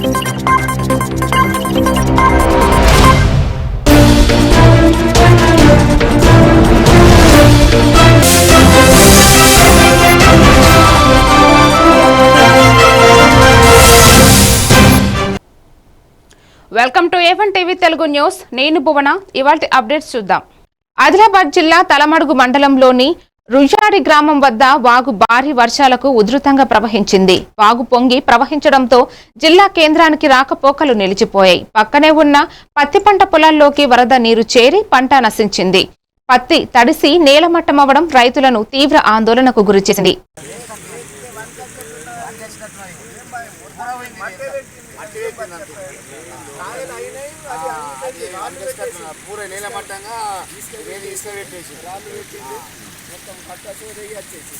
Welcome to A one TV Telugu news. నేను భువన. ఇవాటి updates చూద్దాం. ఆదిలాబాద్ జిల్లా తలమడుగు మండలంలోని రుజాడి గ్రామం వద్ద వాగు భారీ వర్షాలకు ఉధృతంగా ప్రవహించింది. వాగు పొంగి ప్రవహించడంతో జిల్లా కేంద్రానికి రాకపోకలు నిలిచిపోయాయి. పక్కనే ఉన్న పత్తి పంట పొలాల్లోకి వరద నీరు చేరి పంట నశించింది. పత్తి తడిసి నేలమట్టమవడం రైతులను తీవ్ర ఆందోళనకు గురిచేసింది. పూర నీలమట్టంగా ఏది ఇసుక పెట్టేసి రాళ్ళు పెట్టింది మొత్తం కట్టసు వచ్చేసి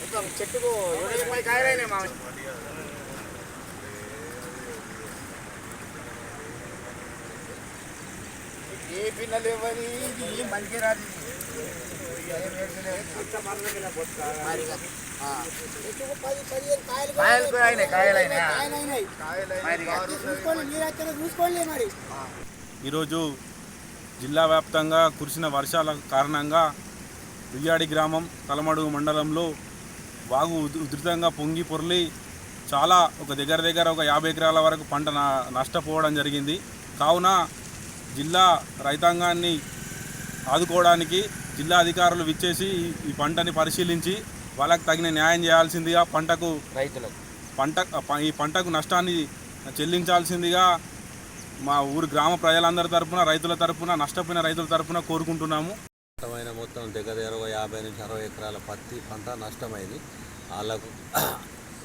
మొత్తం చెట్టుకు ఇరవై కాయలైనాయి మా ఏ పిల్లలు ఎవరి ఇది మంచి రాదు కాయలు కూడా అయినాయి కాయలు అయినాయి ఈరోజు జిల్లా వ్యాప్తంగా కురిసిన వర్షాల కారణంగా రుయ్యాడి గ్రామం తలమడుగు మండలంలో వాగు ఉధృతంగా పొంగి పొర్లి చాలా ఒక దగ్గర దగ్గర ఒక యాభై ఎకరాల వరకు పంట నష్టపోవడం జరిగింది. కావున జిల్లా రైతాంగాన్ని ఆదుకోవడానికి జిల్లా అధికారులు విచ్చేసి ఈ- పంటని పరిశీలించి వాళ్ళకి తగిన న్యాయం చేయాల్సిందిగా పంటకు రైతులకు. పంట ఈ పంటకు నష్టాన్ని చెల్లించాల్సిందిగా మా ఊరు గ్రామ ప్రజలందరి తరపున రైతుల తరపున నష్టపోయిన రైతుల తరపున కోరుకుంటున్నాము. నష్టమైన మొత్తం దగ్గర ఒక యాభై నుంచి అరవై ఎకరాల పత్తి పంట నష్టమైంది. వాళ్ళకు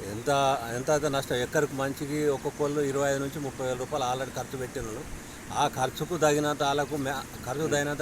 ఎంత ఎంత అయితే నష్టం ఎక్కడికి మంచికి ఒక్కొక్కళ్ళు ఇరవై ఐదు నుంచి ముప్పై వేల రూపాయలు ఆల్రెడీ ఖర్చు పెట్టినారు. ఆ ఖర్చుకు తగినంత వాళ్ళకు ఖర్చు తగినంత